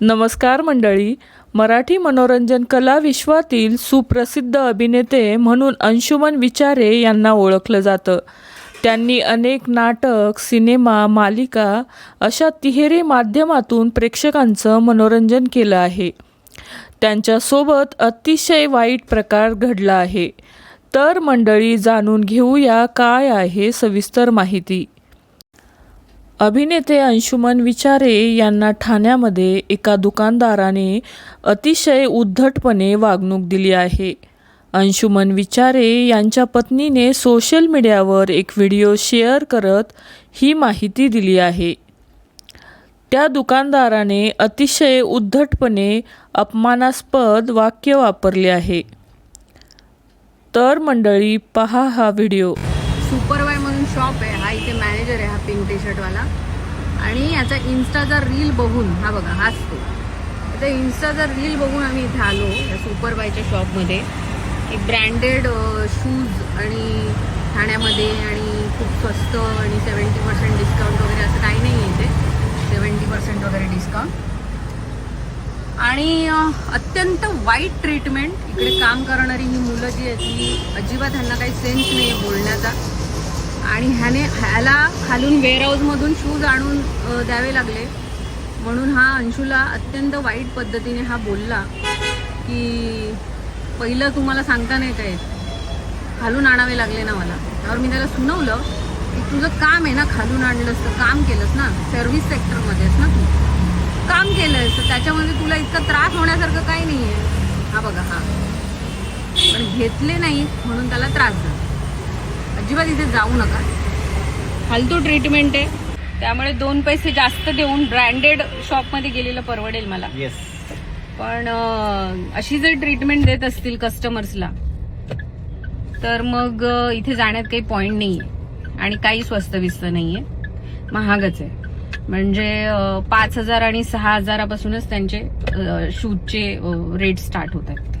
नमस्कार मंडळी. मराठी मनोरंजन कला विश्वातील सुप्रसिद्ध अभिनेते म्हणून अंशुमन विचारे यांना ओळखलं जातं. त्यांनी अनेक नाटक सिनेमा मालिका अशा तिहेरी माध्यमातून प्रेक्षकांचं मनोरंजन केलं आहे. त्यांच्यासोबत अतिशय वाईट प्रकार घडला आहे. तर मंडळी जाणून घेऊया काय आहे सविस्तर माहिती. अभिनेते अंशुमन विचारे यांना ठाण्यामध्ये एका दुकानदाराने अतिशय उद्धटपणे वागणूक दिली आहे. अंशुमन विचारे यांच्या पत्नीने सोशल मीडियावर एक व्हिडिओ शेअर करत ही माहिती दिली आहे. त्या दुकानदाराने अतिशय उद्धटपणे अपमानास्पद वाक्य वापरले आहे. तर मंडळी पहा हा व्हिडिओ सुपरवाय शॉप आहे. हा इथे मॅनेजर आहे हा पिंक टी शर्टवाला आणि याचा इन्स्टाचा रील बघून हा बघा हाच तो. आता इन्स्टाचा रील बघून आम्ही इथे आलो या सुपरवायच्या शॉपमध्ये एक ब्रँडेड शूज आणि ठाण्यामध्ये आणि खूप स्वस्त आणि सेवन्टी पर्सेंट डिस्काउंट वगैरे असं काही नाही आहे इथे. सेवन्टी पर्सेंट वगैरे डिस्काउंट आणि अत्यंत वाईट ट्रीटमेंट इकडे काम करणारी ही मुलं जी आहेत ती अजिबात ह्यांना काही सेन्स नाही आहे बोलण्याचा. आणि ह्याने ह्याला खालून वेअरहाऊसमधून शूज आणून द्यावे लागले. म्हणून हा अंशूला अत्यंत वाईट पद्धतीने हा बोलला की पहिलं तुम्हाला सांगता नाही काय खालून आणावे लागले ना मला. त्यावर मी त्याला सुनवलं की तुझं काम आहे ना खालून आणलंस तर काम केलंस ना? सर्व्हिस सेक्टरमध्येच ना तू? काम केलंयस तर त्याच्यामध्ये तुला इतका त्रास होण्यासारखं काही नाही आहे हा बघा हा. पण घेतले नाही म्हणून त्याला त्रास झाला. अजिबात इथे जाऊ नका. फालतू ट्रीटमेंट आहे. त्यामुळे दोन पैसे जास्त देऊन ब्रँडेड शॉपमध्ये गेलेलं परवडेल मला. येस पण अशी जर ट्रीटमेंट देत असतील कस्टमर्सला तर मग इथे जाण्यात काही पॉइंट नाहीये. आणि काही स्वस्त बिस्त नाहीये. महागच आहे. म्हणजे पाच हजार आणि सहा हजारापासूनच त्यांचे शूजचे रेट स्टार्ट होत आहेत.